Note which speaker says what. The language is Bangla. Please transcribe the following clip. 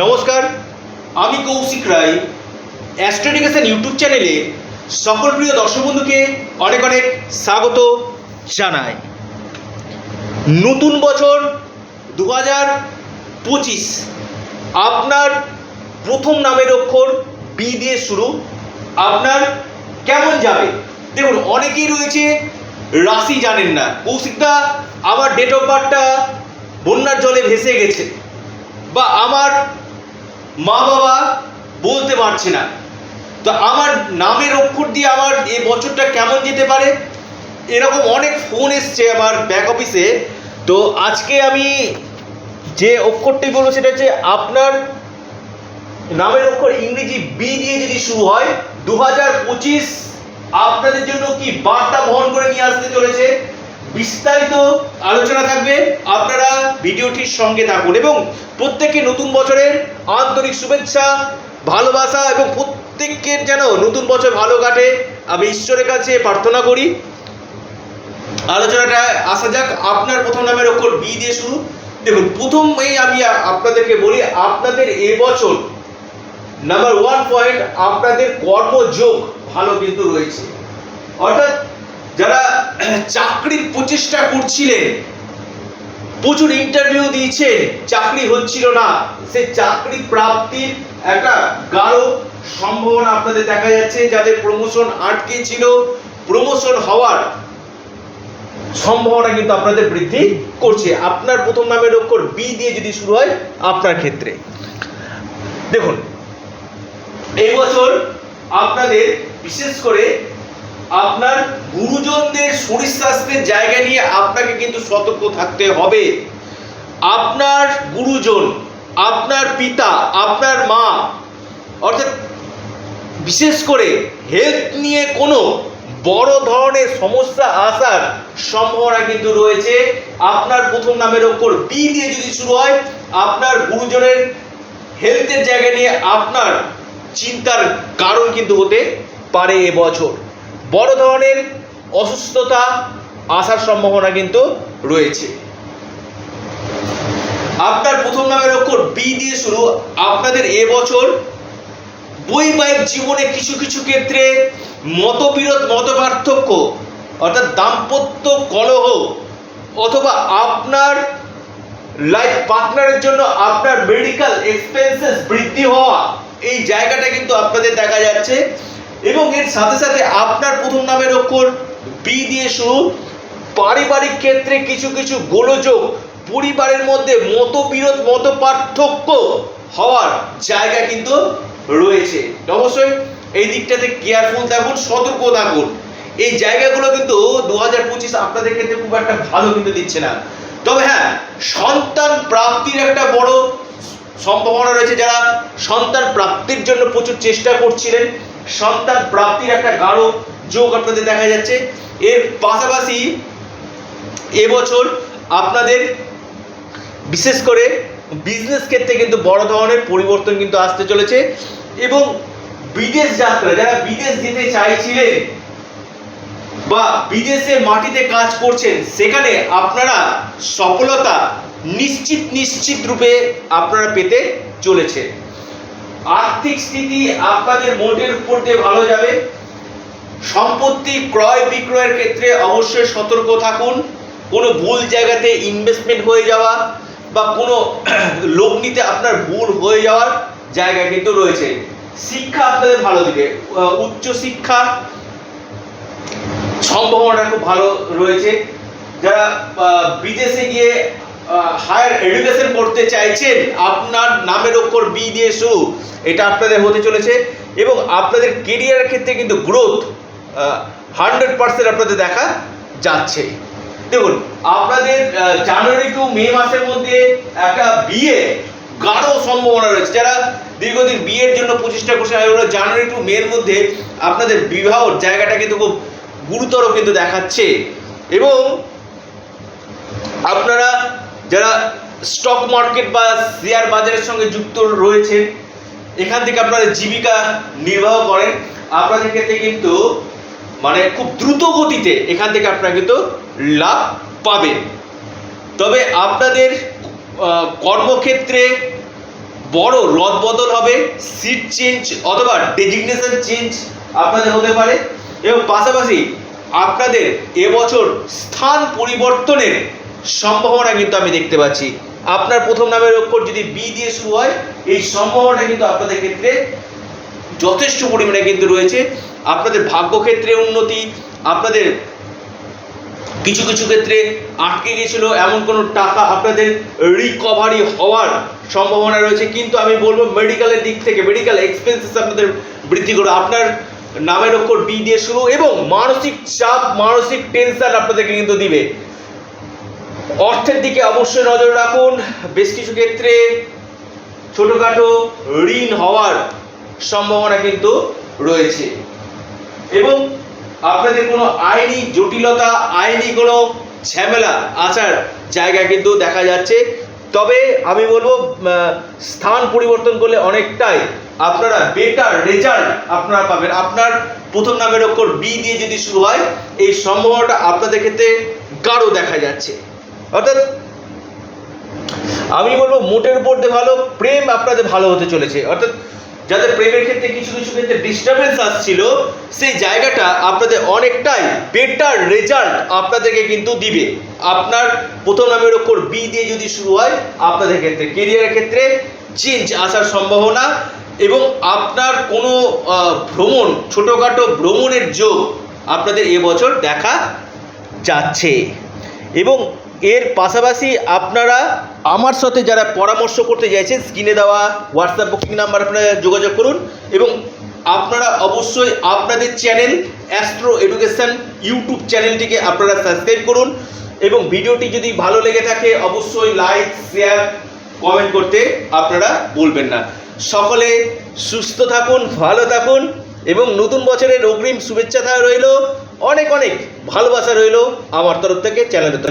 Speaker 1: নমস্কার। আমি কৌশিক রায় অ্যাস্ট্রোডিকেশন ইউটিউব চ্যানেলে সকল প্রিয় দর্শক বন্ধুকে অনেক অনেক স্বাগত জানাই। নতুন বছর দু হাজার পঁচিশ, আপনার প্রথম নামের অক্ষর বি দিয়ে শুরু। আপনার কেমন যাবে? দেখুন, অনেকেই রয়েছে, রাশি জানেন না। কৌশিকদা আমার ডেট অফ বার্থটা বন্যার জলে ভেসে গেছে। বা আমার মা বাবা বলতে পারছে না। তো আমার নামের অক্ষর দিয়ে আমার এ বছরটা কেমন যেতে পারে? এরকম অনেক ফোন এসছে আমার ব্যাক অফিসে তো আজকে আমি যে অক্ষরটি বলব সেটা হচ্ছে আপনার নামের অক্ষর ইংরেজি বি দিয়ে যদি শুরু হয় দু হাজার পঁচিশ আপনাদের জন্য কি বার্তা বহন করে নিয়ে আসতে চলেছে? বিস্তারিত আলোচনা থাকবে। আপনারা ভিডিওটির সঙ্গে থাকুন এবং প্রত্যেককে নতুন বছরের আন্তরিক শুভেচ্ছা, ভালোবাসা এবং প্রত্যেকের যেন নতুন বছর ভালো কাটে। আমি ঈশ্বরের কাছে প্রার্থনা করি। আলোচনাটা আসা যাক। আপনার প্রথম নামের অক্ষর বি দিয়ে শুরু। দেখুন, প্রথমেই আমি আপনাদেরকে বলি, আপনাদের এবছর নাম্বার ওয়ান পয়েন্ট আপনাদের কর্মযোগ ভালো কিন্তু রয়েছে। অর্থাৎ চাকরির প্রচেষ্টা করছিলেন। প্রচুর ইন্টারভিউ দিয়েছেন চাকরি হচ্ছিল না। সে চাকরি প্রাপ্তির একটা গাঢ় সম্ভাবনা আপনাদের দেখা যাচ্ছে, যাদের প্রমোশন আটকে ছিল। প্রমোশন হওয়ার সম্ভাবনা কিন্তু আপনাদের বৃদ্ধি করছে। আপনার প্রথম নামের অক্ষর বি দিয়ে যদি শুরু হয়, আপনার ক্ষেত্রে। দেখুন, এই বছর আপনাদের বিশেষ করে আপনার গুরুজনদের শরীর স্বাস্থ্যের জায়গা নিয়ে আপনাকে কিন্তু সতর্ক থাকতে হবে। আপনার গুরুজন, আপনার পিতা, আপনার মা, অর্থাৎ বিশেষ করে হেলথ নিয়ে কোনো বড় ধরনের সমস্যা আসার সম্ভাবনা কিন্তু রয়েছে। আপনার প্রথম নামের ওপর বি দিয়ে যদি শুরু হয়, আপনার গুরুজনের হেলথের জায়গা নিয়ে আপনার চিন্তার কারণ কিন্তু হতে পারে এবছর। বড় ধরনের অসুস্থতা আসার সম্ভাবনা কিন্তু রয়েছে। আপনার প্রথম নামের অক্ষর বি দিয়ে শুরু, আপনাদের এবছর বৈবাহিক জীবনে কিছু কিছু ক্ষেত্রে মতবিরোধ মত পার্থক্য অর্থাৎ দাম্পত্য কলহ অথবা আপনার লাইফ পার্টনারের জন্য আপনার মেডিকেল এক্সপেন্সেস বৃদ্ধি হওয়া, এই জায়গাটা কিন্তু আপনাদের দেখা যাচ্ছে। এবং এর সাথে সাথে আপনার প্রথম নামের অক্ষর বি দিয়ে শুরু। পারিবারিক ক্ষেত্রে কিছু কিছু গোলযোগ পরিবারের মধ্যে মতবিরোধ মত পার্থক্য হওয়ার জায়গা কিন্তু রয়েছে। অবশ্যই এই দিকটাতে কেয়ারফুল থাকুন, সতর্ক থাকুন। এই জায়গাগুলো কিন্তু দু হাজার পঁচিশ আপনাদের ক্ষেত্রে খুব একটা ভালো কিন্তু দিচ্ছে না। তবে হ্যাঁ সন্তান প্রাপ্তির একটা বড় সম্ভাবনা রয়েছে। যারা সন্তান প্রাপ্তির জন্য প্রচুর চেষ্টা করছিলেন সন্তান প্রাপ্তির একটা গাঢ় যোগ আপনাদের দেখা যাচ্ছে। এর পাশাপাশি এবছর আপনাদের বিশেষ করে বিজনেস ক্ষেত্রে কিন্তু বড় ধরনের পরিবর্তন কিন্তু আসতে চলেছে এবং বিদেশ যাত্রা, যারা বিদেশ যেতে চাইছিলেন বা বিদেশে মাটিতে কাজ করছেন, সেখানে আপনারা সফলতা নিশ্চিত নিশ্চিত রূপে আপনারা পেতে চলেছে আর্থিক স্থিতি আপনাদের মোটের উপর দিয়ে ভালো যাবে। সম্পত্তি ক্রয় বিক্রয়ের ক্ষেত্রে অবশ্যই সতর্ক থাকুন। কোনো ভুল জায়গাতে ইনভেস্টমেন্ট হয়ে যাওয়া বা কোনো লোক নিতে আপনার ভুল হয়ে যাওয়ার জায়গা কিন্তু রয়েছে। শিক্ষা আপনাদের ভালো দিবে। উচ্চ শিক্ষা সম্ভাবনা খুব ভালো রয়েছে। যারা বিদেশে গিয়ে হায়ার এডুকেশন করতে চাইছেন, আপনার নামের ওপর বি দিয়ে শুরু। এটা আপনাদের হতে চলেছে এবং আপনাদের কেরিয়ারের ক্ষেত্রে কিন্তু গ্রোথ হান্ড্রেড পার্সেন্ট আপনাদের দেখা যাচ্ছে। দেখুন, আপনাদের জানুয়ারি টু মে মাসের মধ্যে একটা বিয়ে গাঢ় সম্ভাবনা রয়েছে। যারা দীর্ঘদিন বিয়ের জন্য প্রচেষ্টা করছে এগুলো জানুয়ারি টু মের মধ্যে আপনাদের বিবাহ জায়গাটা কিন্তু খুব গুরুতর কিন্তু দেখাচ্ছে। এবং আপনারা যারা স্টক মার্কেট বা শেয়ার বাজারের সঙ্গে যুক্ত রয়েছেন এখান থেকে আপনারা জীবিকা নির্বাহ করেন। আপনাদের ক্ষেত্রে কিন্তু মানে খুব দ্রুত গতিতে এখান থেকে আপনারা কিন্তু লাভ পাবেন। তবে আপনাদের কর্মক্ষেত্রে বড় রদ বদল হবে সিট চেঞ্জ অথবা ডেজিগনেশন চেঞ্জ আপনাদের হতে পারে। এবং পাশাপাশি আপনাদের এবছর স্থান পরিবর্তনের সম্ভাবনা কিন্তু আমি দেখতে পাচ্ছি। আপনার প্রথম নামের অক্ষর যদি বি দিয়ে শুরু হয়, এই সম্ভাবনা কিন্তু আপনাদের ক্ষেত্রে যথেষ্ট পরিমাণে কিন্তু রয়েছে। আপনাদের ভাগ্যক্ষেত্রে উন্নতি, আপনাদের কিছু কিছু ক্ষেত্রে আটকে গেছিল এমন কোনো টাকা আপনাদের রিকভারি হওয়ার সম্ভাবনা রয়েছে। কিন্তু আমি বলব মেডিকেলের দিক থেকে মেডিকেল এক্সপেন্সেস আপনাদের বৃদ্ধি করে, আপনার নামের ওপর বি দিয়ে শুরু এবং মানসিক চাপ, মানসিক টেনশন আপনাদেরকে কিন্তু দিবে। অর্থের দিকে অবশ্যই নজর রাখুন। বেশ কিছু ক্ষেত্রে ছোটোখাটো ঋণ হওয়ার সম্ভাবনা কিন্তু রয়েছে। এবং আপনাদের কোনো আইনি জটিলতা, আইনি কোনো ঝামেলা আসার জায়গা কিন্তু দেখা যাচ্ছে। তবে আমি বলব স্থান পরিবর্তন করলে অনেকটাই আপনারা বেটার রেজাল্ট আপনারা পাবেন। আপনার প্রথম নামের ওপর বি দিয়ে যদি শুরু হয়, এই সম্ভাবনাটা আপনাদের ক্ষেত্রে গাঢ় দেখা যাচ্ছে। অর্থাৎ আমি বলব মোটের উপর দিয়ে ভালো, প্রেম আপনাদের ভালো হতে চলেছে। অর্থাৎ যাদের প্রেমের ক্ষেত্রে কিছু কিছু ক্ষেত্রে ডিস্টারবেন্স আসছিল, সেই জায়গাটা আপনাদের অনেকটাই বেটার রেজাল্ট আপনাদেরকে কিন্তু দিবে। আপনার প্রথম নামের ওপর বি দিয়ে যদি শুরু হয়, আপনাদের ক্ষেত্রে কেরিয়ারের ক্ষেত্রে চেঞ্জ আসার সম্ভাবনা এবং আপনার কোনো ভ্রমণ, ছোটোখাটো ভ্রমণের যোগ আপনাদের এবছর দেখা যাচ্ছে। এবং এর পাশাপাশি আপনারা আমার সাথে যারা পরামর্শ করতে চাইছেন স্ক্রিনে দেওয়া হোয়াটসঅ্যাপ বুকিং নাম্বার আপনারা যোগাযোগ করুন এবং আপনারা অবশ্যই আপনাদের চ্যানেল অ্যাস্ট্রো এডুকেশন ইউটিউব চ্যানেলটিকে আপনারা সাবস্ক্রাইব করুন এবং ভিডিওটি যদি ভালো লেগে থাকে, অবশ্যই লাইক শেয়ার কমেন্ট করতে আপনারা বলবেন না। সকলে সুস্থ থাকুন, ভালো থাকুন এবং নতুন বছরের অগ্রিম শুভেচ্ছা রইল। অনেক অনেক ভালোবাসা রইল আমার তরফ থেকে চ্যানেলের